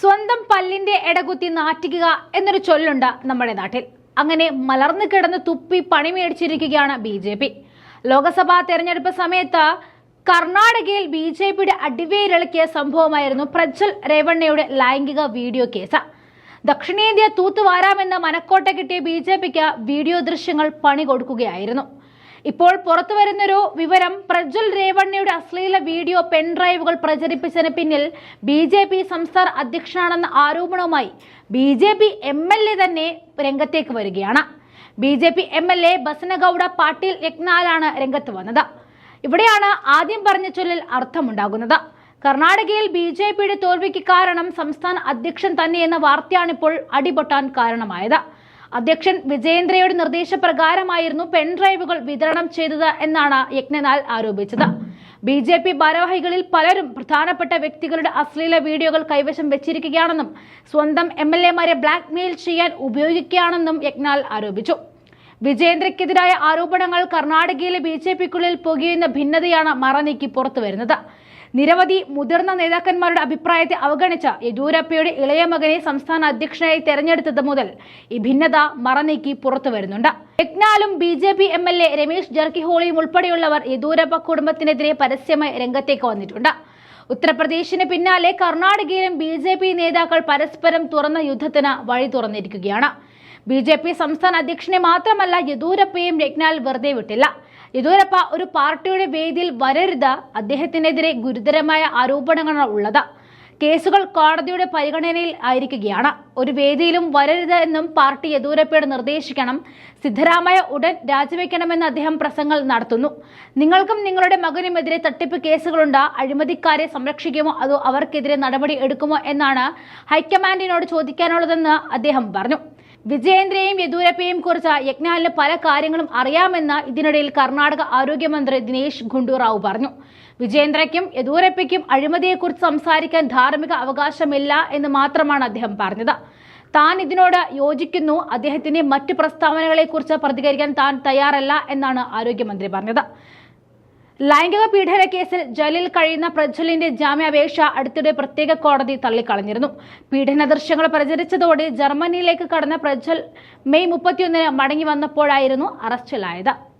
സ്വന്തം പല്ലിന്റെ എടകുത്തി നാറ്റിക്കുക എന്നൊരു ചൊല്ലുണ്ട് നമ്മുടെ നാട്ടിൽ. അങ്ങനെ മലർന്നു കിടന്ന് തുപ്പി പണി മേടിച്ചിരിക്കുകയാണ് ബി ജെ പി. ലോക്സഭാ തെരഞ്ഞെടുപ്പ് സമയത്ത് കർണാടകയിൽ ബി ജെ പിയുടെ അടിവേരിളക്കിയ സംഭവമായിരുന്നു പ്രജ്വൽ രേവണ്ണയുടെ ലൈംഗിക വീഡിയോ കേസ്. ദക്ഷിണേന്ത്യ തൂത്തുവാരാമെന്ന മനക്കോട്ട കിട്ടിയ ബി ജെ പിക്ക് വീഡിയോ ദൃശ്യങ്ങൾ പണി കൊടുക്കുകയായിരുന്നു. ഇപ്പോൾ പുറത്തു വരുന്നൊരു വിവരം പ്രജ്വൽ രേവണ്ണയുടെ അശ്ലീല വീഡിയോ പെൻഡ്രൈവുകൾ പ്രചരിപ്പിച്ചതിന് പിന്നിൽ ബി ജെ പി സംസ്ഥാന അധ്യക്ഷനാണെന്ന ആരോപണവുമായി B J P M L A തന്നെ രംഗത്തേക്ക് വരികയാണ്. B J P M L A Basanagouda Patil യജ്ഞാലാണ് രംഗത്ത് വന്നത്. ഇവിടെയാണ് ആദ്യം പറഞ്ഞ ചൊല്ലിൽ അർത്ഥമുണ്ടാകുന്നത്. കർണാടകയിൽ ബി ജെ പിയുടെ തോൽവിക്ക് കാരണം സംസ്ഥാന അധ്യക്ഷൻ തന്നെയെന്ന വാർത്തയാണിപ്പോൾ അടിപൊട്ടാൻ കാരണമായത്. അധ്യക്ഷൻ വിജയേന്ദ്രയുടെ നിർദ്ദേശപ്രകാരമായിരുന്നു പെൻഡ്രൈവുകൾ വിതരണം ചെയ്തത് എന്നാണ് യജ്ഞനാൽ ആരോപിച്ചത്. ബി ജെ പി ഭാരവാഹികളിൽ പലരും പ്രധാനപ്പെട്ട വ്യക്തികളുടെ അശ്ലീല വീഡിയോകൾ കൈവശം വെച്ചിരിക്കുകയാണെന്നും സ്വന്തം എം എൽ എമാരെ ബ്ലാക്ക്മെയിൽ ചെയ്യാൻ ഉപയോഗിക്കുകയാണെന്നും യജ്ഞാൽ ആരോപിച്ചു. വിജയേന്ദ്രയ്ക്കെതിരായ ആരോപണങ്ങൾ കർണാടകയിലെ ബി ജെ പിക്കുള്ളിൽ പുകയുന്ന ഭിന്നതയാണ് മറനീക്കി പുറത്തുവരുന്നത് നിരവധി മുതിർന്ന നേതാക്കന്മാരുടെ അഭിപ്രായത്തെ അവഗണിച്ച യെദ്യൂരപ്പയുടെ ഇളയ മകനെ സംസ്ഥാന അധ്യക്ഷനായി തെരഞ്ഞെടുത്തത് മുതൽ ഈ ഭിന്നത മറനീക്കി പുറത്തു വരുന്നുണ്ട്. യജ്ഞാലും B J P M L A Ramesh ജർക്കിഹോളിയും ഉൾപ്പെടെയുള്ളവർ യെദ്യൂരപ്പ കുടുംബത്തിനെതിരെ പരസ്യമായി രംഗത്തേക്ക് വന്നിട്ടുണ്ട്. ഉത്തർപ്രദേശിന് പിന്നാലെ കർണാടകയിലും ബി ജെ പി നേതാക്കൾ പരസ്പരം തുറന്ന യുദ്ധത്തിന് വഴി തുറന്നിരിക്കുകയാണ്. ബി ജെ പി സംസ്ഥാന അധ്യക്ഷനെ മാത്രമല്ല യദൂരപ്പയും രജ്ഞാൽ വെറുതെ വിട്ടില്ല. യദൂരപ്പ ഒരു പാർട്ടിയുടെ വേദിയിൽ വരരുത് അദ്ദേഹത്തിനെതിരെ ഗുരുതരമായ ആരോപണങ്ങളാണ് ഉള്ളത്. കേസുകൾ കോടതിയുടെ പരിഗണനയിൽ ആയിരിക്കുകയാണ്. ഒരു വേദിയിലും വരരുത് എന്നും പാർട്ടി യെദ്യൂരപ്പയോട് നിർദ്ദേശിക്കണം. സിദ്ധരാമയ്യ ഉടൻ രാജിവെക്കണമെന്ന് അദ്ദേഹം പ്രസംഗങ്ങൾ നടത്തുന്നു. നിങ്ങൾക്കും നിങ്ങളുടെ മകനുമെതിരെ തട്ടിപ്പ് കേസുകളുണ്ട്. അഴിമതിക്കാരെ സംരക്ഷിക്കുമോ? അതോ അവർക്കെതിരെ നടപടി എടുക്കുമോ? എന്നാണ് ഹൈക്കമാൻഡിനോട് ചോദിക്കാനുള്ളതെന്ന് അദ്ദേഹം പറഞ്ഞു. വിജയേന്ദ്രയെയും യെദ്യൂരപ്പയെയും കുറിച്ച് യജ്ഞാലിന് പല കാര്യങ്ങളും അറിയാമെന്ന് ഇതിനിടയിൽ കർണാടക ആരോഗ്യമന്ത്രി ദിനേശ് ഗുണ്ടുറാവു പറഞ്ഞു. വിജയേന്ദ്രയ്ക്കും യെദ്യൂരപ്പയ്ക്കും അഴിമതിയെക്കുറിച്ച് സംസാരിക്കാൻ ധാർമ്മിക അവകാശമില്ല എന്ന് മാത്രമാണ് അദ്ദേഹം പറഞ്ഞത്. താൻ ഇതിനോട് യോജിക്കുന്നു. അദ്ദേഹത്തിന്റെ മറ്റ് പ്രസ്താവനകളെക്കുറിച്ച് പ്രതികരിക്കാൻ താൻ തയ്യാറല്ല എന്നാണ് ആരോഗ്യമന്ത്രി പറഞ്ഞത്. ലൈംഗിക പീഡന കേസിൽ ജയിലിൽ കഴിയുന്ന പ്രജ്വലിന്റെ ജാമ്യാപേക്ഷ അടുത്തിടെ പ്രത്യേക കോടതി തള്ളിക്കളഞ്ഞിരുന്നു. പീഡന ദൃശ്യങ്ങൾ പ്രചരിച്ചതോടെ ജർമ്മനിയിലേക്ക് കടന്ന പ്രജ്വൽ മെയ് മുപ്പത്തിയൊന്നിന് മടങ്ങി വന്നപ്പോഴായിരുന്നു അറസ്റ്റിലായത്.